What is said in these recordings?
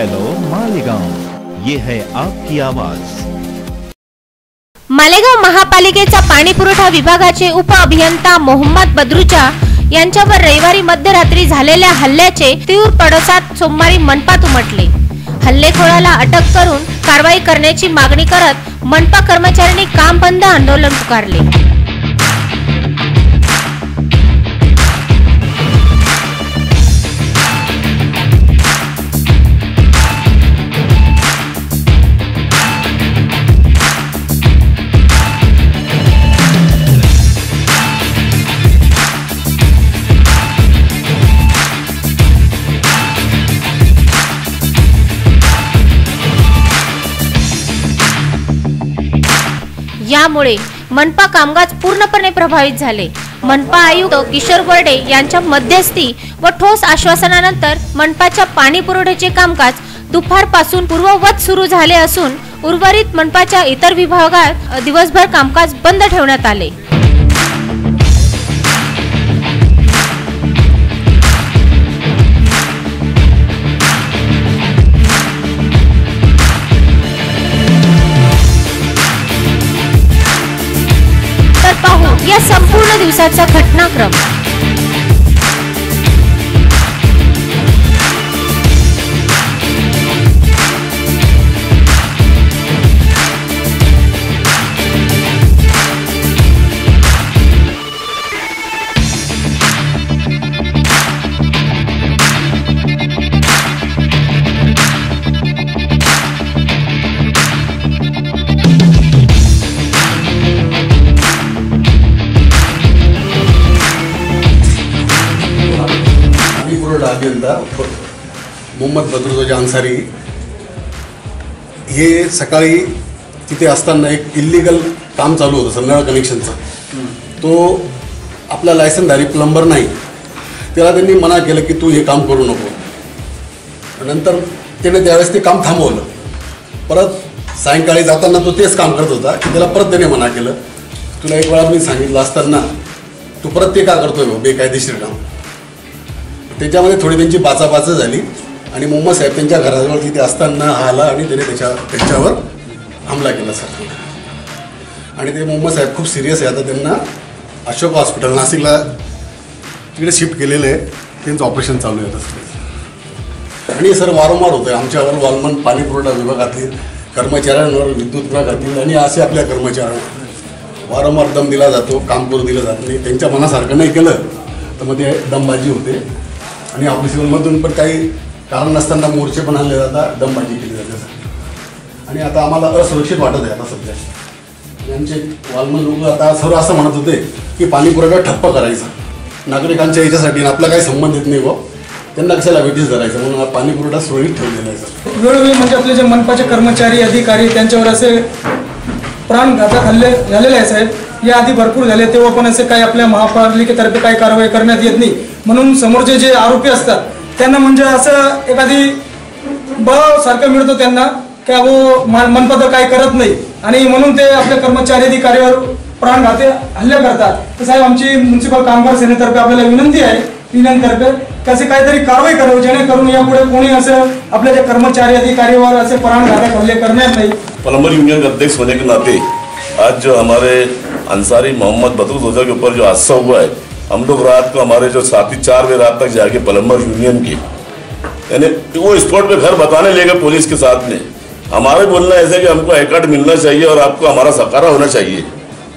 Hello Malegaon. ये है आपकी आवाज। मालेगाव महापालिकेचा पाणी पुरवठा विभागाचे उप अभियंता मोहम्मद बद्रुचा यांच्यावर रविवारी मध्यरात्री झालेल्या हल्ल्याचे तीव्र पडसाद सोमवारी मनपात उमटले. हल्लेखोराला अटक करून कारवाई करण्याची मागणी करत मनपा कर्मचाऱ्यांनी काम बंद आंदोलन पुकारले. यामुळे मनपा कामकाज पूर्णपणे प्रभावित झाले. मनपा आयुक्त किशोर बर्डे यांच्या मध्यस्थी व ठोस आश्वासनानंतर मनपाच्या पाणी पुरवठ्याचे कामकाज दुपारपासून पूर्ववत सुरू झाले असून उर्वरित मनपाच्या इतर विभागात दिवसभर कामकाज बंद ठेवण्यात आले. दिवसाचा घटनाक्रम. मोहम्मद बदरुद्दोजा अन्सारी हे सकाळी तिथे असताना एक इल्लिगल काम चालू होतं नळ कनेक्शनचं तो आपला लायसनधारी प्लंबर नाही. त्याला त्यांनी मना केलं की तू हे काम करू नको. नंतर त्याने त्यावेळेस ते काम थांबवलं. परत सायंकाळी जाताना तो तेच काम करत होता की त्याला परत त्याने मना केलं. तुला एक वेळा मी सांगितलं असताना तू परत ते का करतोय बेकायदेशीर काम? त्याच्यामध्ये थोडी त्यांची बाचाबाचा झाली. आणि मोहम्मद साहेब त्यांच्या घराजवळ तिथे असताना हा आला आणि त्याने त्याच्या त्यांच्यावर हमला केला सर. आणि ते मोहम्मद साहेब खूप सिरियस आहे. आता त्यांना अशोक हॉस्पिटल नाशिकला तिकडे शिफ्ट केलेलं आहे. त्यांचं ऑपरेशन चालू आहे आता आणि सर वारंवार होतं आमच्यावर वालमन पाणी पुरवठा विभागातील कर्मचाऱ्यांवर विद्युत विभागातील आणि असे आपल्या कर्मचाऱ्यांवर वारंवार दम दिला जातो काम करू दिलं जात. नाही त्यांच्या मनासारखं नाही केलं तर मग ते दमबाजी होते. आणि ऑफिसमधून पण काही कारण नसताना मोर्चे पण आणले जातात दमबाजी केली जाते आणि आता आम्हाला असुरक्षित वाटत आहे आता सध्या. यांचे वाल्मन लोक आता सर्व असं म्हणत होते की पाणी पुरवठा ठप्प करायचा. नागरिकांच्या याच्यासाठी आपला काही संबंध येत नाही व त्यांना कशाला वेटीस धरायचं? म्हणून हा पाणी पुरवठा सुरळीत ठेवलेला आहे सर. वेळोवेळी म्हणजे आपले जे मनपाचे कर्मचारी अधिकारी त्यांच्यावर असे प्राणघातक हल्ले झालेले आहे साहेब. या आधी भरपूर झाले तेव्हा पण असे काही आपल्या महापालिकेतर्फे काही कारवाई करण्यात येत नाही. म्हणून समोरचे जे आरोपी असतात एखादी बळ सारखं मिळतं त्यांना, की अहो मा- मनपा तर काही करत नाही. आणि म्हणून ते आपल्या कर्मचारी अधिकारीवर प्राणघाते हल्ले करतात. तर साहेब, आमची म्युन्सिपल कामगार सेनेतर्फे आपल्याला विनंती आहे की असे काहीतरी कारवाई करावी, जेणेकरून यापुढे कोणी कर्मचारी अधिकारीवर असे प्राणघातक हल्ले करणार नाही. प्लम्बर यूनियन अध्यक्ष होने के नाते आज जो हमारे अंसारी मोहम्मद बदरुल के ऊपर जो हादसा हुआ है हम लोग रात को हमारे जो साथी चार बजे रात तक जाके पलम्बर यूनियन की। यानी वो स्पॉट पे घर बताने ले गए पुलिस के साथ में। हमारे बोलना ऐसे कि हमको आई कार्ड मिलना चाहिए और आपको हमारा सकारा होना चाहिए।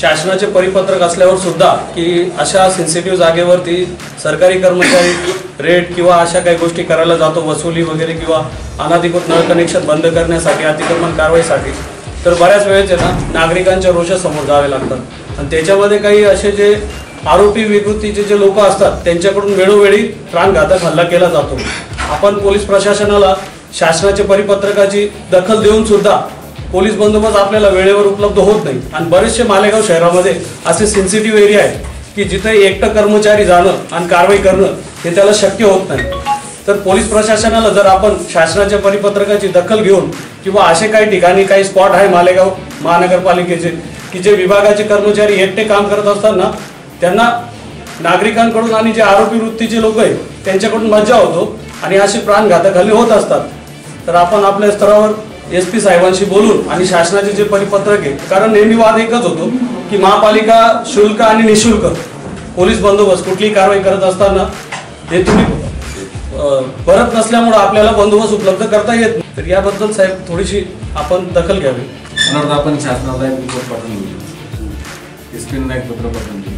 शासनाचे परिपत्रक असल्यावर सुद्धा की अशा सेन्सिटिव्ह जागेवरती सरकारी कर्मचारी रेट किंवा अशा काही गोष्टी करायला जातो वसुली वगैरे किंवा अनाधिकृत नळ कनेक्शन बंद करण्यासाठी अतिक्रमण कारवाईसाठी तर बऱ्याच वेळेस आहे ना नागरिकांच्या रोषासमोर जावे लागतात. आणि त्याच्यामध्ये काही असे जे आरोपी विकृतीचे जे लोक असतात त्यांच्याकडून वेळोवेळी प्राणघातक हल्ला केला जातो. आपण पोलीस प्रशासनाला शासनाच्या परिपत्रकाची दखल देऊन सुद्धा पोलीस बंदोबस्त आपल्याला वेळेवर उपलब्ध होत नाही. आणि बरेचसे मालेगाव शहरामध्ये असे सेन्सिटिव्ह एरिया आहेत की जिथे एकटं कर्मचारी जाणं आणि कारवाई करणं हे त्याला शक्य होत नाही. तर पोलीस प्रशासनाला जर आपण शासनाच्या परिपत्रकाची दखल घेऊन किंवा असे काही ठिकाणी काही स्पॉट आहे मालेगाव महानगरपालिकेचे की जे विभागाचे कर्मचारी एकटे काम करत असताना त्यांना नागरिकांकडून आणि जे आरोपी वृत्तीचे लोक आहेत त्यांच्याकडून मज्जा होतो आणि असे प्राणघातक हल्ले होत असतात. तर आपण आपल्या स्तरावर एस पी साहेबांशी बोलून आणि शासनाचे जे परिपत्रक आहे कारण नेहमी वाद एकच होतो की महापालिका शुल्क आणि निशुल्क पोलीस बंदोबस्त कुठलीही कारवाई करत असताना हे तुम्ही परत करत नसल्यामुळं आपल्याला बंदोबस्त उपलब्ध करता येत नाही. तर याबद्दल साहेब थोडीशी आपण दखल घ्यावी. म्हणून आपण शासनाला एक पत्र पाठवून दिली. एस पीला एक पत्र पाठवून दिली.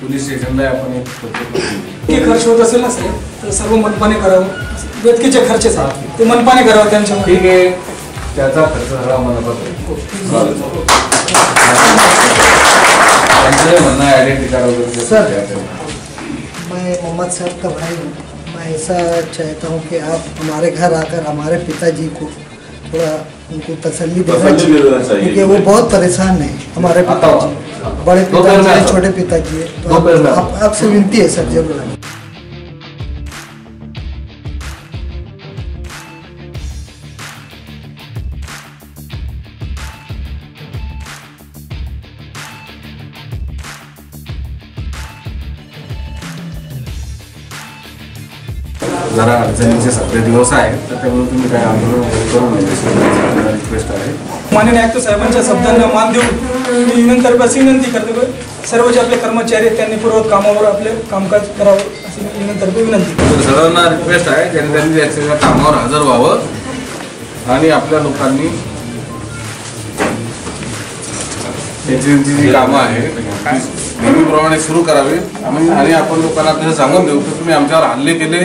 पोलीस स्टेशनला आपण एक पत्र पाठवून खर्च होत असेल ना साहेब? तर सर्व मनपाने करावं. वेतकीचे खर्च आहेत ते मनपाने करावं त्यांच्या ठीक आहे. त्याचा खर्च सगळा मला म्हणणं आयडेंटिटी कार्ड वगैरे सर. मैं मोहम्मद साहब का भाई हूँ। मैं ऐसा चाहता हूँ कि आप हमारे घर आकर हमारे पिताजी को थोड़ा उनको तसल्ली देना चाहिए। क्योंकि वो बहुत परेशान है हमारे पिताजी बड़े पिताजी। छोटे पिताजी है तो आपसे विनती है सर ज़रूर जरा अडचणीचे सध्या दिवस आहेत तर त्यामुळे तुम्ही काय आंदोलन वगैरे करू नये रिक्वेस्ट आहे. माननीय आयुक्त साहेबांच्या शब्दांना मान देऊन मी विनंती अशी विनंती करतो सर्व जे आपले कर्मचारी आहेत त्यांनी पूर्वक कामावर आपले कामकाज करावं अशी मी विनंती विनंती करतो. तर सर्वांना रिक्वेस्ट आहे ज्यांनी त्यांनी त्याच्या कामावर हजर व्हावं आणि आपल्या लोकांनी त्यांची जी कामं आहेत ती नेहमीप्रमाणे सुरू करावी. आणि आणि आपण लोकांना तसं सांगून देऊ की तुम्ही आमच्यावर हल्ले केले.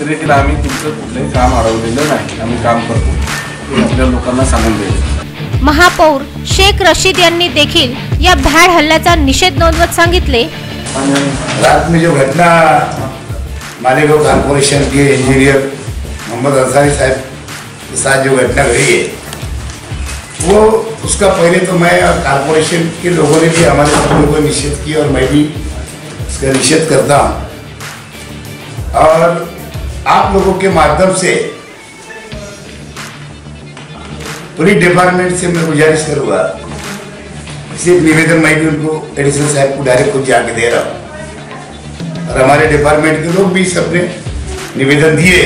तरी तिला आम्ही तुमचं कुठलंही काम अडवलेलं नाही. आम्ही काम करतो. आपल्या लोकांना सांगून द्यायचं महापौर शेख रशीद यांनी देखील या भ्याड हल्ल्याचा निषेध नोंदवत सांगितले. रात में जो घटना मालेगांव कॉरपोरेशन के इंजीनियर मोहम्मद अंसारी साहब के साथ जो घटना घटी है वो उसका पहले तो मैं और कॉरपोरेशन के लोगों ने भी हमारे सब लोगों निषेध किया और मैं भी इसका निषेध करता हूँ। और आप लोगों के माध्यम से पुलिस डिपार्टमेंट से मैं गुजारिश करूँगा, सिर्फ़ निवेदन मैं भी उनको एडिशनल साहब को डायरेक्ट खुद जाके दे रहा हूँ। और हमारे डिपार्टमेंट के लोग भी सबने निवेदन दिए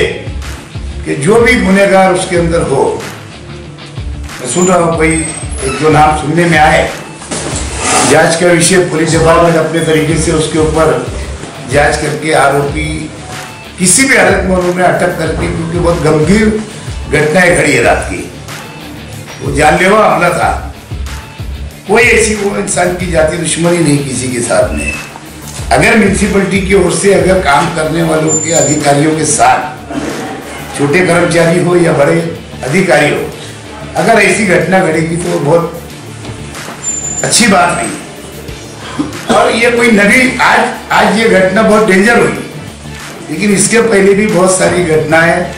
कि जो भी गुनेगार उसके अंदर हो, मैं सुन रहा हूँ कोई एक दो नाम सुनने में आए, जाँच का विषय पुलिस डिपार्टमेंट अपने तरीके से उसके ऊपर जाँच करके आरोपी किसी भी हालत में उन्होंने अटक करके, क्योंकि बहुत गंभीर घटनाएँ घड़ी है रात की। वो जानलेवा हमला था। कोई ऐसी वो इंसान की जाति दुश्मनी नहीं किसी के साथ में। अगर म्यूनसिपलिटी की ओर से अगर काम करने वालों के, अधिकारियों के साथ छोटे कर्मचारी हो या बड़े अधिकारी हो, अगर ऐसी घटना घटेगी तो बहुत अच्छी बात नहीं। और ये कोई नवी आज आज ये घटना बहुत डेंजर हुई। लेकिन इसके पहले भी बहुत सारी घटनाएँ,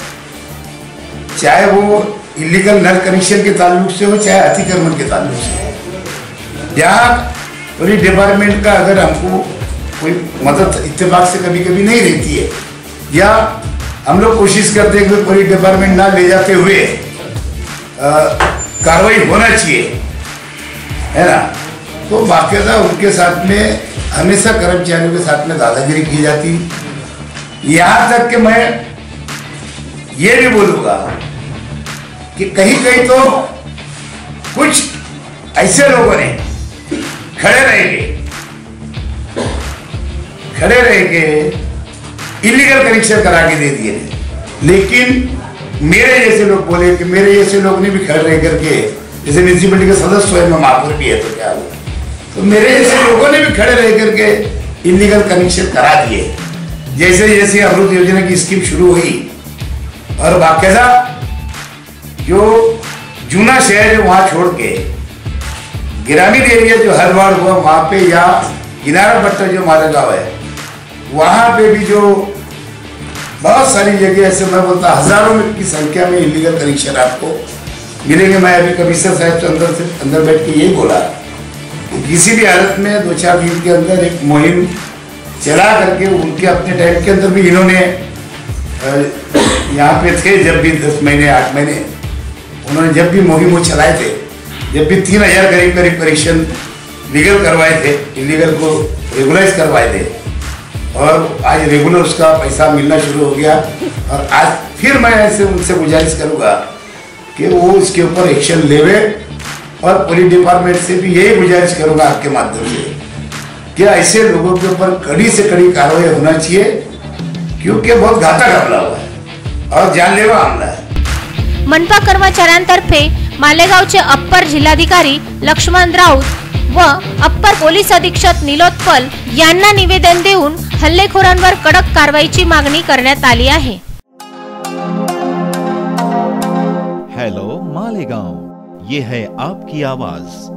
चाहे वो इलीगल नल कनेक्शन के ताल्लुक से हो, चाहे अतिक्रमण के ताल्लुक से हो। यहाँ पुलिस डिपार्टमेंट का अगर हमको कोई मदद इतफाक से कभी कभी नहीं रहती है, या हम लोग कोशिश करते हैं कि पुलिस डिपार्टमेंट ना ले जाते हुए कार्रवाई होना चाहिए, है ना? तो बाकायदा उनके साथ में, हमेशा कर्मचारियों के साथ में दादागिरी की जाती यहाँ तक कि मैं ये भी बोलूँगा कि कहीं कहीं तो कुछ ऐसे लोगों ने खड़े रहेंगे खड़े रहेंगे इलीगल कनेक्शन करा के दे दिए लेकिन मेरे जैसे लोग बोले कि मेरे जैसे लोग ने भी खड़े रह करके, जैसे म्यूनसिपलिटी के सदस्य है, मैं महापौर भी है तो क्या हुआ? तो मेरे जैसे लोगों ने भी खड़े रह करके इलीगल कनेक्शन करा दिए। जैसे जैसे अमृत योजना की स्कीम शुरू हुई, और बाकायदा जो जूना शहर है वहाँ छोड़ के, ग्रामीण एरिया जो हर बार हुआ, वहाँ पे या किनारा पट्टा जो मालेगांव है, वहाँ पे भी जो बहुत सारी जगह ऐसे मैं बोलता हज़ारों की संख्या में इलीगल कनेक्शन आपको मिलेंगे। मैं अभी कमिश्नर साहब से अंदर से, अंदर बैठ के यही बोला, किसी भी हालत में दो चार दिन के अंदर एक मुहिम चला करके उनके अपने टाइम के अंदर भी इन्होंने यहाँ पे थे जब भी दस महीने, आठ महीने, उन्होंने जब भी मुहिम चलाए थे, जब भी तीन हज़ार करीब करीब परीक्षण लीगल करवाए थे इलीगल को रेगुलाइज करवाए थे, और आज रेगुलर उसका पैसा मिलना शुरू हो गया, और आज फिर मैं ऐसे उनसे गुजारिश करूँगा कि वो इसके ऊपर एक्शन लेवे, और पुलिस डिपार्टमेंट से भी यही गुजारिश करूँगा आपके माध्यम से। कि ऐसे लोगों के ऊपर कड़ी से कड़ी कार्रवाई होना चाहिए? क्योंकि बहुत घातक हमला हुआ है और जानलेवा हमला है। मनपा कर्मचाऱ्यांतर्फे मालेगावचे अप्पर जिल्हाधिकारी लक्ष्मण राऊत व अप्पर पोलीस अधीक्षक निलोत्पल यांना निवेदन देऊन हल्लेखोरांवर कडक कारवाईची मागणी करण्यात आली आहे. हेलो मालेगांव. ये है आपकी आवाज़.